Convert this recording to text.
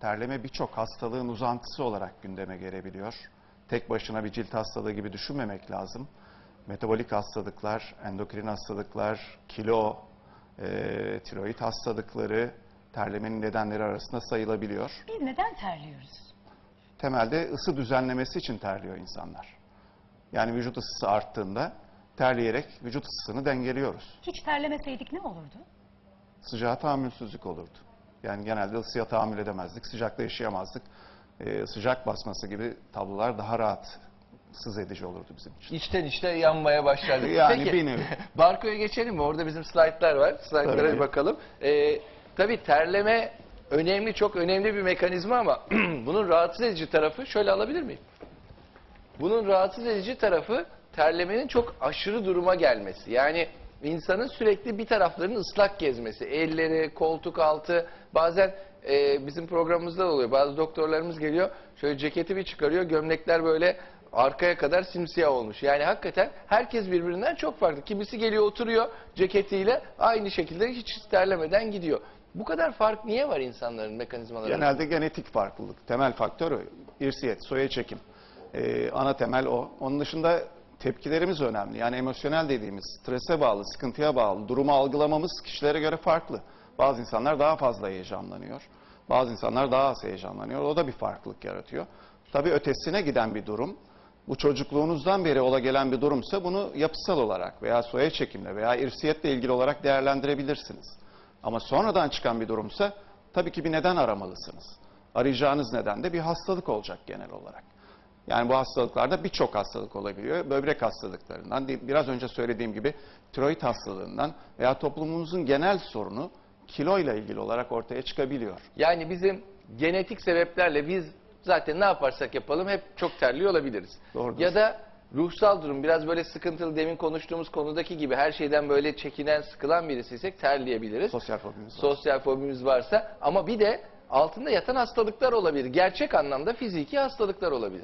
terleme birçok hastalığın uzantısı olarak gündeme gelebiliyor. Tek başına bir cilt hastalığı gibi düşünmemek lazım. Metabolik hastalıklar, endokrin hastalıklar, kilo, e, tiroid hastalıkları terlemenin nedenleri arasında sayılabiliyor. Biz neden terliyoruz? Temelde ısı düzenlemesi için terliyor insanlar. Yani vücut ısısı arttığında terleyerek vücut ısısını dengeliyoruz. Hiç terlemeseydik ne olurdu? Sıcağa tahammülsüzlük olurdu. Yani genelde ısıya tahammül edemezdik, sıcakta yaşayamazdık. Ee, sıcak basması gibi tablolar daha rahatsız edici olurdu bizim için. İçten içte yanmaya başladık. Yani Peki, bir nevi. Barko'ya geçelim mi? Orada bizim slaytlar var. Slaytlara Tabii. bir bakalım. Ee, tabii terleme önemli, çok önemli bir mekanizma ama bunun rahatsız edici tarafı şöyle alabilir miyim? Bunun rahatsız edici tarafı terlemenin çok aşırı duruma gelmesi. Yani insanın sürekli bir taraflarının ıslak gezmesi. Elleri, koltuk altı, bazen e, bizim programımızda da oluyor. Bazı doktorlarımız geliyor, şöyle ceketi bir çıkarıyor, gömlekler böyle arkaya kadar simsiyah olmuş. Yani hakikaten herkes birbirinden çok farklı. Kimisi geliyor oturuyor ceketiyle aynı şekilde hiç terlemeden gidiyor. Bu kadar fark niye var insanların mekanizmaları? Genelde genetik farklılık. Temel faktör o. İrsiyet, soya çekim. Ee, ana temel o. Onun dışında tepkilerimiz önemli. Yani emosyonel dediğimiz strese bağlı, sıkıntıya bağlı, durumu algılamamız kişilere göre farklı. Bazı insanlar daha fazla heyecanlanıyor. Bazı insanlar daha az heyecanlanıyor. O da bir farklılık yaratıyor. Tabii ötesine giden bir durum. Bu çocukluğunuzdan beri ola gelen bir durumsa bunu yapısal olarak veya soya çekimle veya irsiyetle ilgili olarak değerlendirebilirsiniz. Ama sonradan çıkan bir durumsa tabii ki bir neden aramalısınız. Arayacağınız neden de bir hastalık olacak genel olarak. Yani bu hastalıklarda birçok hastalık olabiliyor. Böbrek hastalıklarından, biraz önce söylediğim gibi tiroid hastalığından veya toplumumuzun genel sorunu kiloyla ilgili olarak ortaya çıkabiliyor. Yani bizim genetik sebeplerle biz zaten ne yaparsak yapalım hep çok terliyor olabiliriz. Doğrudur. Ya da ruhsal durum biraz böyle sıkıntılı demin konuştuğumuz konudaki gibi her şeyden böyle çekinen sıkılan birisiysek terleyebiliriz. Sosyal fobimiz var. Sosyal fobimiz varsa ama bir de altında yatan hastalıklar olabilir. Gerçek anlamda fiziki hastalıklar olabilir.